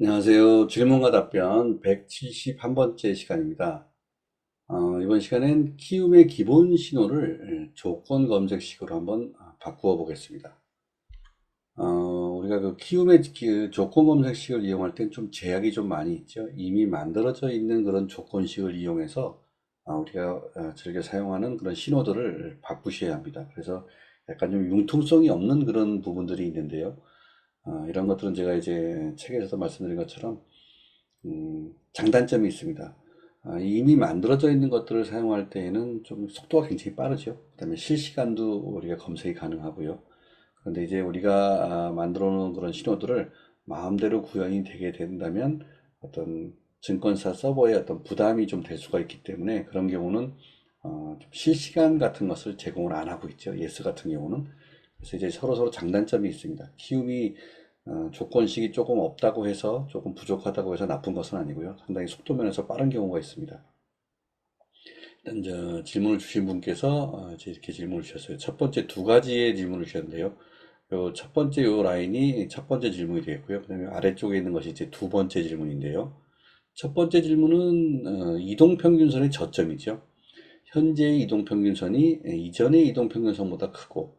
안녕하세요. 질문과 답변 171번째 시간입니다. 어, 이번 시간엔 키움의 기본 신호를 예, 조건 검색식으로 한번 아, 바꾸어 보겠습니다. 어, 우리가 그 키움의 그 조건 검색식을 이용할 땐 좀 제약이 좀 많이 있죠. 이미 만들어져 있는 그런 조건식을 이용해서 아, 우리가 어, 즐겨 사용하는 그런 신호들을 바꾸셔야 합니다. 그래서 약간 좀 융통성이 없는 그런 부분들이 있는데요. 어, 이런 것들은 제가 이제 책에서도 말씀드린 것처럼 음, 장단점이 있습니다. 아, 이미 만들어져 있는 것들을 사용할 때에는 좀 속도가 굉장히 빠르죠. 그 다음에 실시간도 우리가 검색이 가능하고요. 그런데 이제 우리가 아, 만들어 놓은 그런 신호들을 마음대로 구현이 되게 된다면 어떤 증권사 서버에 어떤 부담이 좀 될 수가 있기 때문에 그런 경우는 어, 좀 실시간 같은 것을 제공을 안 하고 있죠. 예스 같은 경우는. 그래서 이제 서로 서로 장단점이 있습니다. 키움이 어, 조건식이 조금 없다고 해서 조금 부족하다고 해서 나쁜 것은 아니고요. 상당히 속도 면에서 빠른 경우가 있습니다. 일단 저 질문을 주신 분께서 어, 이렇게 질문을 주셨어요. 첫 번째 두 가지의 질문을 주셨는데요. 요 첫 번째 요 라인이 첫 번째 질문이 되겠고요. 그다음에 아래쪽에 있는 것이 이제 두 번째 질문인데요. 첫 번째 질문은 어, 이동 평균선의 저점이죠. 현재의 이동 평균선이 이전의 이동 평균선보다 크고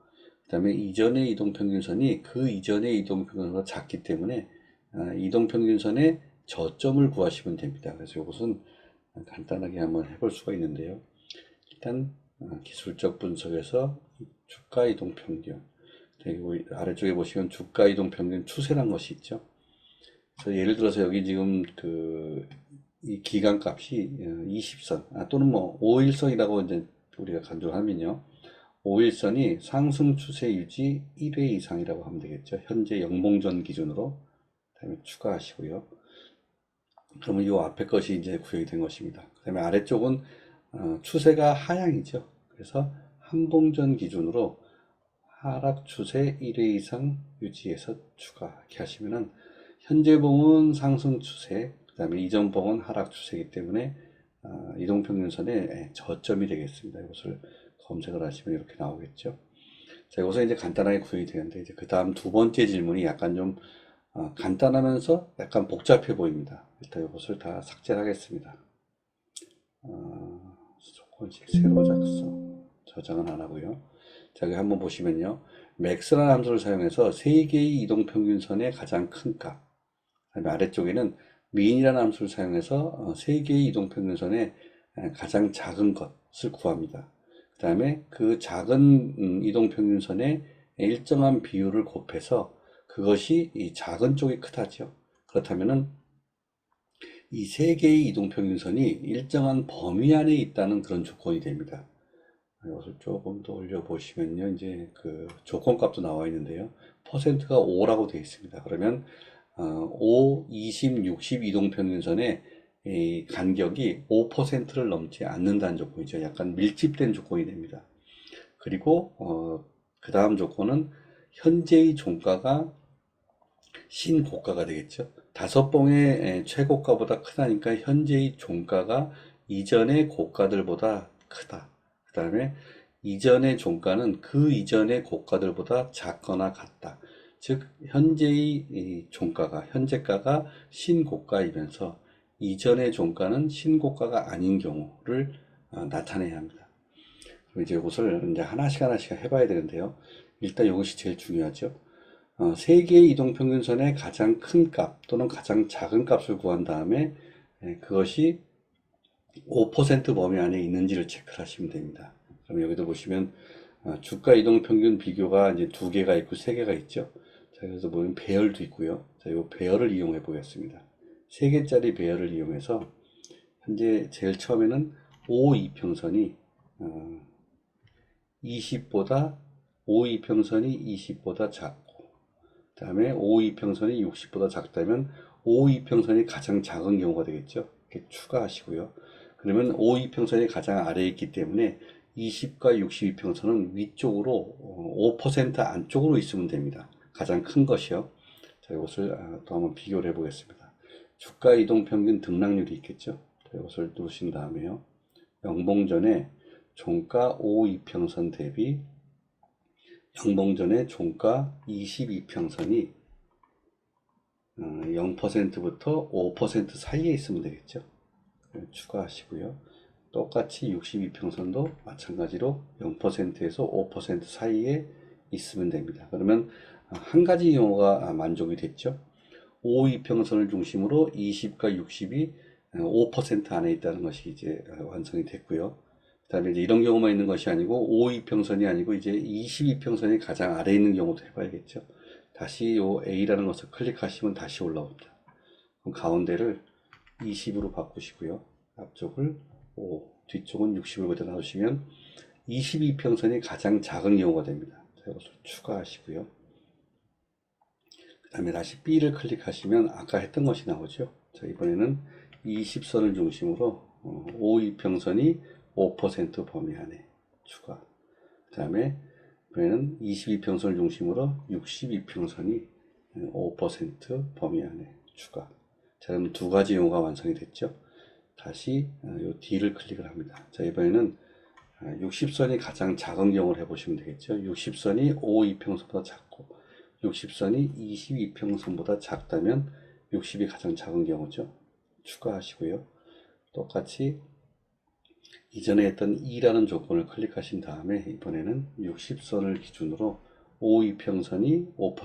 그 다음에 이전의 이동평균선이 그 이전의 이동평균선보다 작기 때문에 아, 이동평균선의 저점을 구하시면 됩니다. 그래서 이것은 간단하게 한번 해볼 수가 있는데요. 일단 어, 기술적 분석에서 주가 이동평균 그리고 아래쪽에 보시면 주가 이동평균 추세란 것이 있죠. 그래서 예를 들어서 여기 지금 그 이 기간 값이 20선 아, 또는 뭐 5일선이라고 이제 우리가 간주하면요. 5일선이 상승 추세 유지 1회 이상이라고 하면 되겠죠. 현재 영봉전 기준으로 다음에 추가하시고요. 그러면 이 앞에 것이 이제 구역이 된 것입니다. 그 다음에 아래쪽은 어, 추세가 하향이죠. 그래서 한봉전 기준으로 하락 추세 1회 이상 유지해서 추가 이렇게 하시면은 현재 봉은 상승 추세, 그 다음에 이전 봉은 하락 추세이기 때문에 어, 이동평균선의 저점이 되겠습니다. 이것을 검색을 하시면 이렇게 나오겠죠. 자, 이것은 이제 간단하게 구현이 되는데 이제 그 다음 두 번째 질문이 약간 좀 어, 간단하면서 약간 복잡해 보입니다. 일단 이것을 다 삭제를 하겠습니다. 어, 조건식 새로 작성 저장은 안 하고요. 자, 여기 한번 보시면요. 맥스라는 함수를 사용해서 세 개의 이동평균선의 가장 큰 값, 그다음에 아래쪽에는 민이라는 함수를 사용해서 어, 세 개의 이동평균선의 가장 작은 것을 구합니다. 그 다음에 그 작은 음, 이동평균선의 일정한 비율을 곱해서 그것이 이 작은 쪽이 크다죠. 그렇다면은 이 세 개의 이동평균선이 일정한 범위 안에 있다는 그런 조건이 됩니다. 이것을 조금 더 올려보시면요. 이제 그 조건 값도 나와 있는데요. 퍼센트가 5라고 되어 있습니다. 그러면 어, 5, 20, 60 이동평균선의 이 간격이 5%를 넘지 않는다는 조건이죠. 약간 밀집된 조건이 됩니다. 그리고 어, 그 다음 조건은 현재의 종가가 신고가가 되겠죠. 다섯 봉의 최고가보다 크다니까 현재의 종가가 이전의 고가들보다 크다. 그 다음에 이전의 종가는 그 이전의 고가들보다 작거나 같다. 즉 현재의 종가가 현재가가 신고가이면서 이전의 종가는 신고가가 아닌 경우를 어, 나타내야 합니다. 이제 이것을 이제 하나씩 하나씩 해봐야 되는데요. 일단 이것이 제일 중요하죠. 어, 세 개의 이동 평균선의 가장 큰 값 또는 가장 작은 값을 구한 다음에 예, 그것이 5% 범위 안에 있는지를 체크 하시면 됩니다. 그럼 여기도 보시면 어, 주가 이동 평균 비교가 이제 두 개가 있고 세 개가 있죠. 자, 그래서 보면 배열도 있고요. 자, 이 배열을 이용해 보겠습니다. 3개짜리 배열을 이용해서 현재 제일 처음에는 5 이평선이 어, 20보다 5 이평선이 20보다 작고 그 다음에 5 이평선이 60보다 작다면 5 이평선이 가장 작은 경우가 되겠죠. 이렇게 추가하시고요. 그러면 5 이평선이 가장 아래에 있기 때문에 20과 60 이평선은 위쪽으로 5% 어, 안쪽으로 있으면 됩니다. 가장 큰 것이요. 자, 이것을 아, 또 한번 비교를 해 보겠습니다. 주가 이동 평균 등락률이 있겠죠. 자, 이것을 누르신 다음에요. 영봉전에 종가 5 이평선 대비 영봉전의 종가 22평선이 어, 0%부터 5% 사이에 있으면 되겠죠. 네, 추가하시고요. 똑같이 62평선도 마찬가지로 0%에서 5% 사이에 있으면 됩니다. 그러면 한 가지 용어가 만족이 됐죠. 5이평선을 중심으로 20과 60이 5% 안에 있다는 것이 이제 완성이 됐고요. 그 다음에 이제 이런 경우만 있는 것이 아니고 5이평선이 아니고 이제 22평선이 가장 아래에 있는 경우도 해봐야겠죠. 다시 요 A라는 것을 클릭하시면 다시 올라옵니다. 그럼 가운데를 20으로 바꾸시고요. 앞쪽을 5, 뒤쪽은 60을 그대로 놔두시면 22평선이 가장 작은 경우가 됩니다. 자, 이것을 추가하시고요. 그 다음에 다시 B를 클릭하시면 아까 했던 것이 나오죠. 자, 이번에는 20선을 중심으로 어, 5이평선이 5% 범위 안에 추가. 그 다음에 이번에는 22평선을 중심으로 62평선이 5% 범위 안에 추가. 자, 그럼 두 가지 용어가 완성이 됐죠. 다시 이 D를 클릭을 합니다. 자, 이번에는 60선이 가장 작은 경우를 해보시면 되겠죠. 60선이 5이평선보다 작고 60선이 22평선보다 작다면 60이 가장 작은 경우죠. 추가하시고요. 똑같이 이전에 했던 2라는 조건을 클릭하신 다음에 이번에는 60선을 기준으로 5이평선이 5%,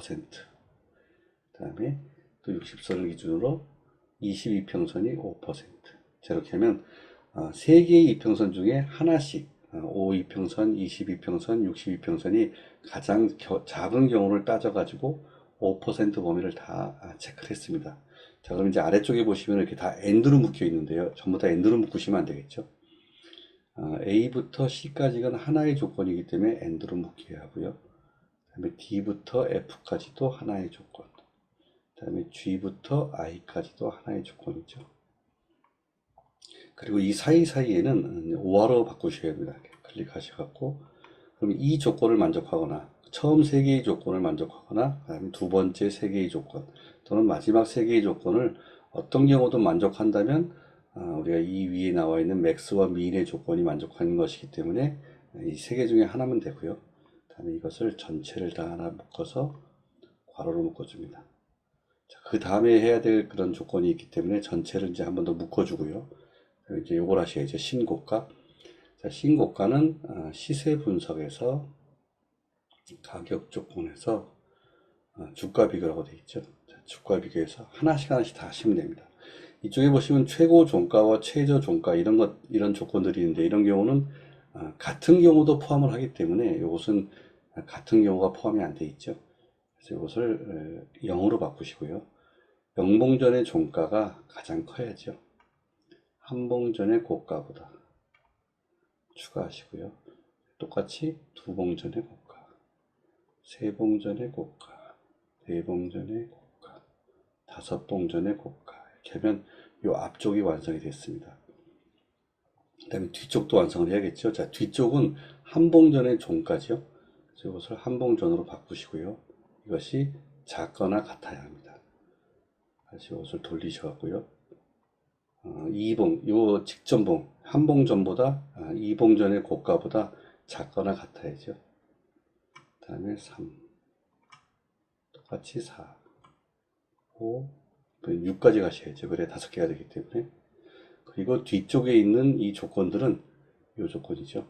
그 다음에 또 60선을 기준으로 22평선이 5%. 자, 이렇게 하면 어, 3개의 이평선 중에 하나씩 5이평선, 22평선, 62평선이 가장 겨- 작은 경우를 따져가지고 5% 범위를 다 아, 체크를 했습니다. 자, 그럼 이제 아래쪽에 보시면 이렇게 다 엔드로 묶여 있는데요. 전부 다 엔드로 묶으시면 안 되겠죠. 어, A부터 C까지가 하나의 조건이기 때문에 엔드로 묶여야 하고요. 그다음에 D부터 F까지도 하나의 조건. 그다음에 G부터 I까지도 하나의 조건이죠. 그리고 이 사이사이에는 5화로 바꾸셔야 됩니다. 클릭하셔갖고 그럼 이 조건을 만족하거나 처음 세 개의 조건을 만족하거나 그다음에 두 번째 세 개의 조건 또는 마지막 세 개의 조건을 어떤 경우도 만족한다면 아, 우리가 이 위에 나와 있는 맥스와 미인의 조건이 만족하는 것이기 때문에 이 세 개 중에 하나면 되고요. 다음에 이것을 전체를 다 하나 묶어서 괄호로 묶어줍니다. 자, 그 다음에 해야 될 그런 조건이 있기 때문에 전체를 이제 한 번 더 묶어주고요. 이제 요걸 하셔야죠. 신고가. 자, 신고가는 아, 시세 분석에서 가격 조건에서 아, 주가 비교라고 되어 있죠. 자, 주가 비교에서 하나씩 하나씩 다 하시면 됩니다. 이쪽에 보시면 최고 종가와 최저 종가 이런 것 이런 조건들이 있는데 이런 경우는 아, 같은 경우도 포함을 하기 때문에 이것은 같은 경우가 포함이 안 돼 있죠. 그래서 이것을 0으로 바꾸시고요. 영봉전의 종가가 가장 커야죠. 한봉전의 고가보다 추가하시고요. 똑같이 두봉전의 고가, 세봉전의 고가, 네봉전의 고가, 다섯봉전의 고가 이렇게 하면 이 앞쪽이 완성이 됐습니다. 그 다음에 뒤쪽도 완성을 해야겠죠. 자, 뒤쪽은 한봉전의 종가죠. 그래서 이것을 한봉전으로 바꾸시고요. 이것이 작거나 같아야 합니다. 다시 이것을 돌리셔갖고요. 어, 이봉, 요 직전봉, 한봉전보다, 아, 이봉전의 고가보다 작거나 같아야죠. 그 다음에 3. 똑같이 4. 5. 6까지 가셔야죠. 그래 다섯 개가 되기 때문에. 그리고 뒤쪽에 있는 이 조건들은 요 조건이죠.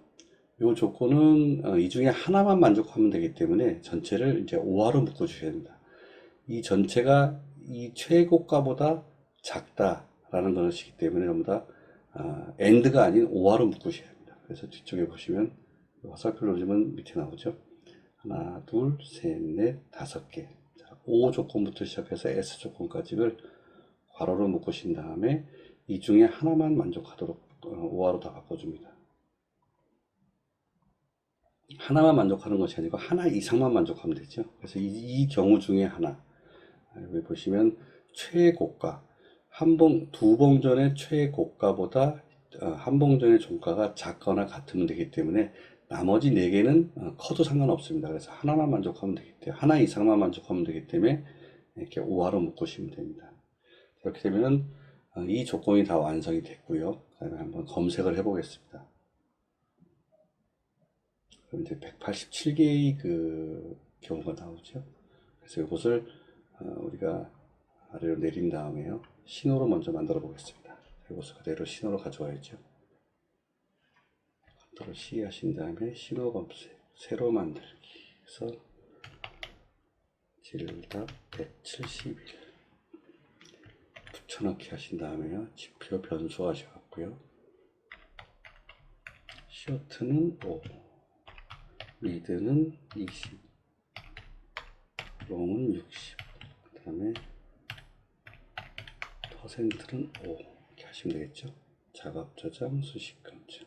요 조건은 어, 이 중에 하나만 만족하면 되기 때문에 전체를 이제 5화로 묶어 주셔야 됩니다. 이 전체가 이 최고가보다 작다 라는 것이기 때문에 전부 다 아, 엔드가 아닌 5화로 묶으셔야 합니다. 그래서 뒤쪽에 보시면 화살표 누르면 밑에 나오죠. 하나, 둘, 셋, 넷, 다섯 개. 자, 5 조건부터 시작해서 S 조건까지를 괄호로 묶으신 다음에 이 중에 하나만 만족하도록 어, 5화로 다 바꿔줍니다. 하나만 만족하는 것이 아니고 하나 이상만 만족하면 되죠. 그래서 이, 이 경우 중에 하나 여기 보시면 최고가 한봉 두 봉전의 최고가보다 어, 한 봉전의 종가가 작거나 같으면 되기 때문에 나머지 네 개는 어, 커도 상관없습니다. 그래서 하나만 만족하면 되기 때문에 하나 이상만 만족하면 되기 때문에 이렇게 5화로 묶으시면 됩니다. 이렇게 되면은 어, 이 조건이 다 완성이 됐고요. 그다음에 한번 검색을 해보겠습니다. 그럼 이제 187개의 그 경우가 나오죠. 그래서 이것을 어, 우리가 아래로 내린 다음에요. 신호로 먼저 만들어 보겠습니다. 이것을 그대로 신호로 가져와야죠. 컨트롤 C 하신 다음에 신호 검색, 새로 만들기 해서 질답 171 붙여넣기 하신 다음에요. 지표 변수 하셔갖고요. 쇼트는 5, 미드는 20, 롱은 60, 그 다음에 퍼센트는 5 이렇게 하시면 되겠죠. 작업 저장, 수식 검증.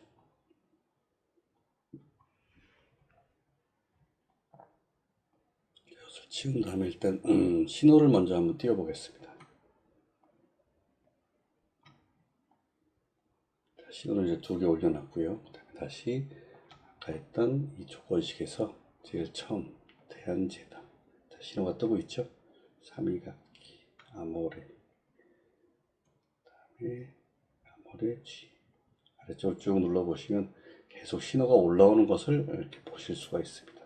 이것을 치운 다음에 일단 음, 신호를 먼저 한번 띄워보겠습니다. 자, 신호를 이제 두 개 올려놨고요. 그다음에 다시 아까 했던 이 조건식에서 제일 처음. 자, 신호가 뜨고 있죠. 삼이각기, 아모레, 아모레 G. 아래쪽을 쭉 눌러보시면 계속 신호가 올라오는 것을 이렇게 보실 수가 있습니다.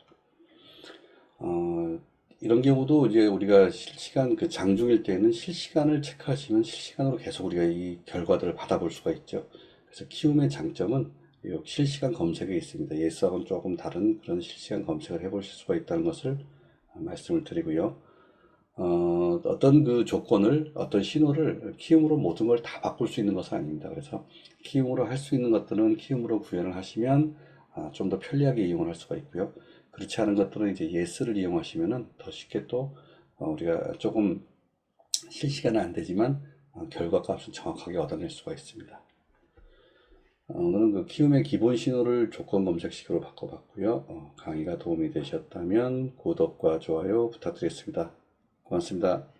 어, 이런 경우도 이제 우리가 실시간 그 장중일 때는 실시간을 체크하시면 실시간으로 계속 우리가 이 결과들을 받아볼 수가 있죠. 그래서 키움의 장점은 이 실시간 검색에 있습니다. 예스하고는 조금 다른 그런 실시간 검색을 해보실 수가 있다는 것을 말씀을 드리고요. 어, 어떤 그 조건을, 어떤 신호를 키움으로 모든 걸 다 바꿀 수 있는 것은 아닙니다. 그래서 키움으로 할 수 있는 것들은 키움으로 구현을 하시면 아, 좀 더 편리하게 이용을 할 수가 있고요. 그렇지 않은 것들은 이제 예스를 이용하시면은 더 쉽게 또 어, 우리가 조금 실시간은 안 되지만 어, 결과 값은 정확하게 얻어낼 수가 있습니다. 어, 오늘은 그 키움의 기본 신호를 조건 검색식으로 바꿔봤고요. 어, 강의가 도움이 되셨다면 구독과 좋아요 부탁드리겠습니다. 고맙습니다.